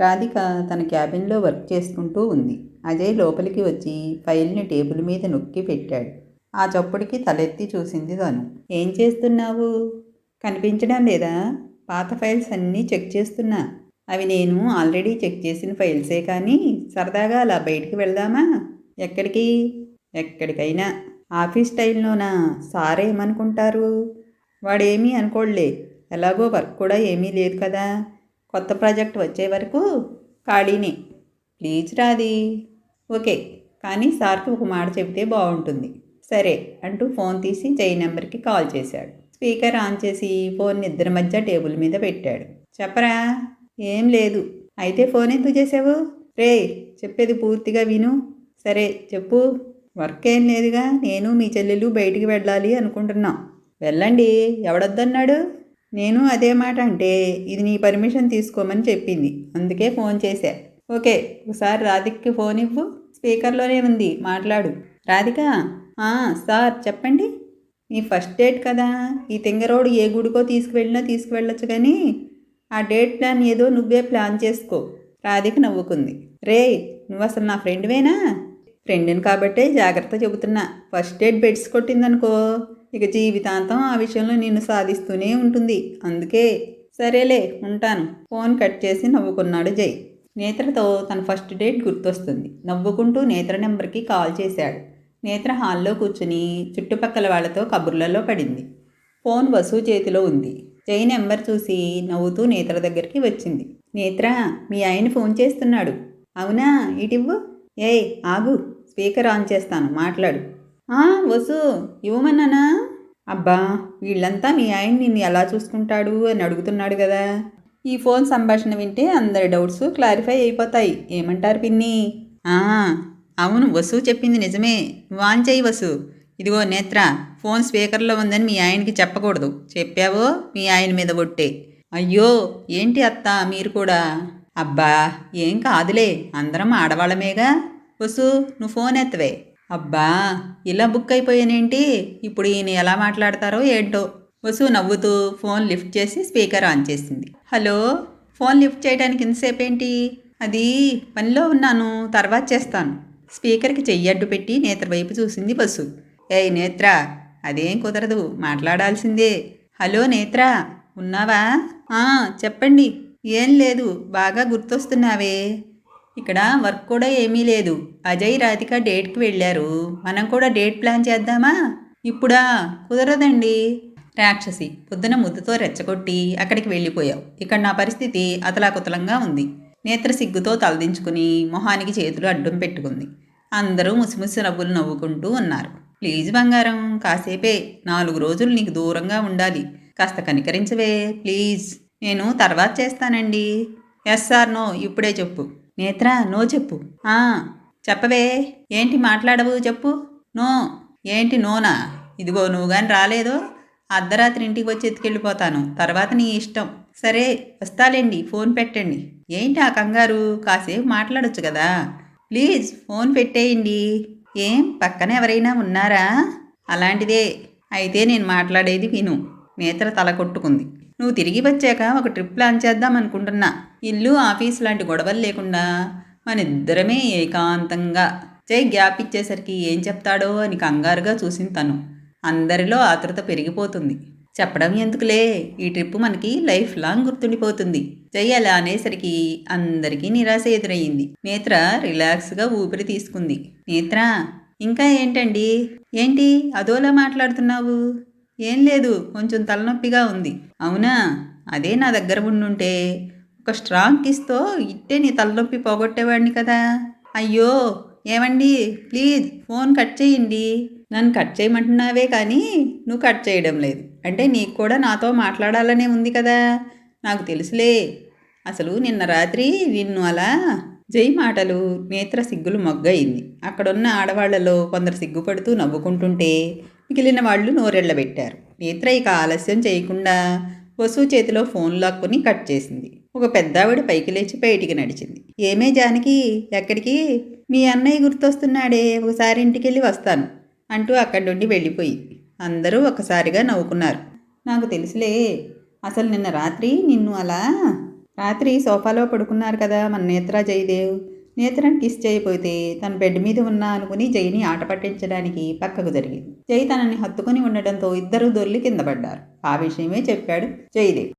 రాధిక తన క్యాబిన్లో వర్క్ చేసుకుంటూ ఉంది. అజయ్ లోపలికి వచ్చి ఫైల్ని టేబుల్ మీద నొక్కి పెట్టాడు. ఆ చప్పుడికి తలెత్తి చూసింది తను ఏం చేస్తున్నావు? కనిపించడం లేదా? పాత ఫైల్స్ అన్నీ చెక్ చేస్తున్నా. అవి నేను ఆల్రెడీ చెక్ చేసిన ఫైల్సే కానీ సరదాగా అలా బయటికి వెళ్దామా? ఎక్కడికి? ఎక్కడికైనా. ఆఫీస్ టైంలోనా సార్ ఏమనుకుంటారు? వాడేమీ అనుకోడులే. ఎలాగో వర్క్ కూడా ఏమీ లేదు కదా. కొత్త ప్రాజెక్ట్ వచ్చే వరకు ఖాళీనే. ప్లీజ్ రాది ఓకే కానీ సార్కి ఒక మాట చెబితే బాగుంటుంది. సరే అంటూ ఫోన్ తీసి జై నెంబర్కి కాల్ చేశాడు. స్పీకర్ ఆన్ చేసి ఫోన్ ఇద్దరి మధ్య టేబుల్ మీద పెట్టాడు. చెప్పరా? ఏం లేదు. అయితే ఫోన్ ఎందుకు చేసావు రే చెప్పేది పూర్తిగా విను. సరే చెప్పు. వర్క్ ఏం లేదుగా నేను మీ చెల్లెలు బయటికి వెళ్ళాలి అనుకుంటున్నాం. వెళ్ళండి ఎవడొద్దన్నాడు? నేను అదే మాట అంటే ఇది నీ పర్మిషన్ తీసుకోమని చెప్పింది. అందుకే ఫోన్ చేశా. ఓకే ఒకసారి రాధిక్కి ఫోన్ ఇవ్వు. స్పీకర్లోనే ఉంది మాట్లాడు. రాధిక సార్ చెప్పండి. నీ ఫస్ట్ డేట్ కదా. ఈ తింగరోడు ఏ గుడికో తీసుకువెళ్ళినా తీసుకువెళ్ళొచ్చు కానీ ఆ డేట్ ప్లాన్ ఏదో నువ్వే ప్లాన్ చేసుకో. రాధిక నవ్వుకుంది. రే నువ్వు అసలు నా ఫ్రెండ్వేనా ఫ్రెండ్ని కాబట్టే జాగ్రత్త చెబుతున్నా. ఫస్ట్ డేట్ బెడ్స్ కొట్టిందనుకో. ఇక జీవితాంతం ఆ విషయంలో నిన్ను సాధిస్తూనే ఉంటుంది. అందుకే సరేలే ఉంటాను. ఫోన్ కట్ చేసి నవ్వుకున్నాడు జై. నేత్రతో తన ఫస్ట్ డేట్ గుర్తొస్తుంది. నవ్వుకుంటూ నేత్ర నెంబర్కి కాల్ చేశాడు. నేత్ర హాల్లో కూర్చుని చుట్టుపక్కల వాళ్ళతో కబుర్లలో పడింది. ఫోన్ వసు చేతిలో ఉంది. జై నెంబర్ చూసి నవ్వుతూ నేత్ర దగ్గరికి వచ్చింది. నేత్ర మీ ఆయన ఫోన్ చేస్తున్నాడు. అవునా ఇటివ్వు ఏయ్ ఆగు. స్పీకర్ ఆన్ చేస్తాను. మాట్లాడు. వసు ఇవ్వమన్నానా? అబ్బా వీళ్ళంతా మీ ఆయన నిన్ను ఎలా చూసుకుంటాడు అని అడుగుతున్నాడు కదా. ఈ ఫోన్ సంభాషణ వింటే అందరి డౌట్స్ క్లారిఫై అయిపోతాయి. ఏమంటారు పిన్ని? అవును వసు చెప్పింది నిజమే. నువ్వు చేయి వసు. ఇదిగో నేత్ర ఫోన్ స్పీకర్లో ఉందని మీ ఆయనకి చెప్పకూడదు. చెప్పావో? మీ ఆయన మీద ఒట్టే. అయ్యో ఏంటి అత్త మీరు కూడా? అబ్బా ఏం కాదులే అందరం ఆడవాళ్ళమేగా. వసు నువ్వు ఫోన్ ఎత్తవే. అబ్బా ఇలా బుక్ అయిపోయానేంటి ఇప్పుడు ఈయన ఎలా మాట్లాడతారో ఏంటో? వసు నవ్వుతూ ఫోన్ లిఫ్ట్ చేసి స్పీకర్ ఆన్ చేసింది. హలో ఫోన్ లిఫ్ట్ చేయడానికి ఇంతసేపు ఏంటి అది పనిలో ఉన్నాను తర్వాత చేస్తాను. స్పీకర్కి చెయ్యి అడ్డు పెట్టి నేత్ర వైపు చూసింది బస్సు ఏయ్ నేత్ర అదేం కుదరదు మాట్లాడాల్సిందే. హలో నేత్ర ఉన్నావా? చెప్పండి. ఏం లేదు బాగా గుర్తొస్తున్నావే. ఇక్కడ వర్క్ కూడా ఏమీ లేదు. అజయ్ రాధిక డేట్కి వెళ్ళారు. మనం కూడా డేట్ ప్లాన్ చేద్దామా? ఇప్పుడా? కుదరదండి. రాక్షసి పొద్దున ముద్దుతో రెచ్చగొట్టి అక్కడికి వెళ్ళిపోయావు. ఇక్కడ నా పరిస్థితి అతలాకుతలంగా ఉంది. నేత్ర సిగ్గుతో తలదించుకుని మొహానికి చేతులు అడ్డం పెట్టుకుంది. అందరూ ముసిముసి నవ్వులు నవ్వుకుంటూ ఉన్నారు. ప్లీజ్ బంగారం కాసేపే. నాలుగు రోజులు నీకు దూరంగా ఉండాలి. కాస్త కనికరించవే. ప్లీజ్. నేను తర్వాత చేస్తానండి. ఎస్ సార్ నో ఇప్పుడే చెప్పు. నేత్ర నో చెప్పు. "ఆ, చెప్పవే. ఏంటి మాట్లాడవు చెప్పు. నో. ఏంటి నోనా? ఇదిగో నువ్వు కానీ రాలేదో? అర్ధరాత్రి ఇంటికి వచ్చి ఎత్తుకెళ్ళిపోతాను. తర్వాత నీ ఇష్టం. సరే వస్తాలేండి ఫోన్ పెట్టండి. ఏంటి ఆ కంగారు? కాసేపు మాట్లాడొచ్చు కదా. ప్లీజ్ ఫోన్ పెట్టేయండి. ఏం? పక్కన ఎవరైనా ఉన్నారా? అలాంటిదే. అయితే నేను మాట్లాడేది విను. నేత్ర తల కొట్టుకుంది. నువ్వు తిరిగి వచ్చాక ఒక ట్రిప్ ప్లాన్ చేద్దాం అనుకుంటున్నా. ఇల్లు ఆఫీస్ లాంటి గొడవలు లేకుండా మన ఇద్దరమే ఏకాంతంగా. జై గ్యాప్ ఇచ్చేసరికి ఏం చెప్తాడో అని కంగారుగా చూసింది తను. అందరిలో ఆతృత పెరిగిపోతుంది. చెప్పడం ఎందుకులే? ఈ ట్రిప్ మనకి లైఫ్ లాంగ్ గుర్తుండిపోతుంది. జై అలా అనేసరికి అందరికీ నిరాశ ఎదురయ్యింది. నేత్ర రిలాక్స్గా ఊపిరి తీసుకుంది. నేత్ర ఇంకా ఏంటండి? ఏంటి? అదోలా మాట్లాడుతున్నావు? ఏం లేదు కొంచెం తలనొప్పిగా ఉంది. అవునా? అదే నా దగ్గర ఉండుంటే ఒక స్ట్రాంగ్ కిస్తో ఇట్టే నీ తలనొప్పి పోగొట్టేవాడిని కదా. అయ్యో ఏమండి ప్లీజ్ ఫోన్ కట్ చేయండి. నన్ను కట్ చేయమంటున్నావే కానీ నువ్వు కట్ చేయడం లేదు. అంటే నీకు కూడా నాతో మాట్లాడాలనే ఉంది కదా. నాకు తెలుసులే. అసలు నిన్న రాత్రి నిన్ను అలా జై మాటలు నేత్ర సిగ్గులు మొగ్గయింది. అక్కడున్న ఆడవాళ్ళలో కొందరు సిగ్గుపడుతూ నవ్వుకుంటుంటే మిగిలిన వాళ్ళు నోరెళ్ళబెట్టారు. నేత్ర ఇక ఆలస్యం చేయకుండా వసు చేతిలో ఫోన్ లాక్కుని కట్ చేసింది. ఒక పెద్దావిడ పైకి లేచి బయటికి నడిచింది. ఏమే జానకి ఎక్కడికి? మీ అన్నయ్య గుర్తొస్తున్నాడే ఒకసారి ఇంటికెళ్ళి వస్తాను అంటూ అక్కడి నుండి వెళ్ళిపోయింది. అందరూ ఒకసారిగా నవ్వుకున్నారు. నాకు తెలుసులే అసలు నిన్న రాత్రి నిన్ను అలా రాత్రి సోఫాలో పడుకున్నారు కదా మన నేత్ర జయదేవ్. నేత్రం కిస్ చేయబోతే తన బెడ్ మీద ఉన్నా అనుకుని జైని ఆట పట్టించడానికి పక్కకు జరిగింది. జై తనని హత్తుకుని ఉండడంతో ఇద్దరు దొర్లి కింద పడ్డారు. ఆ విషయమే చెప్పాడు జయదేవ్.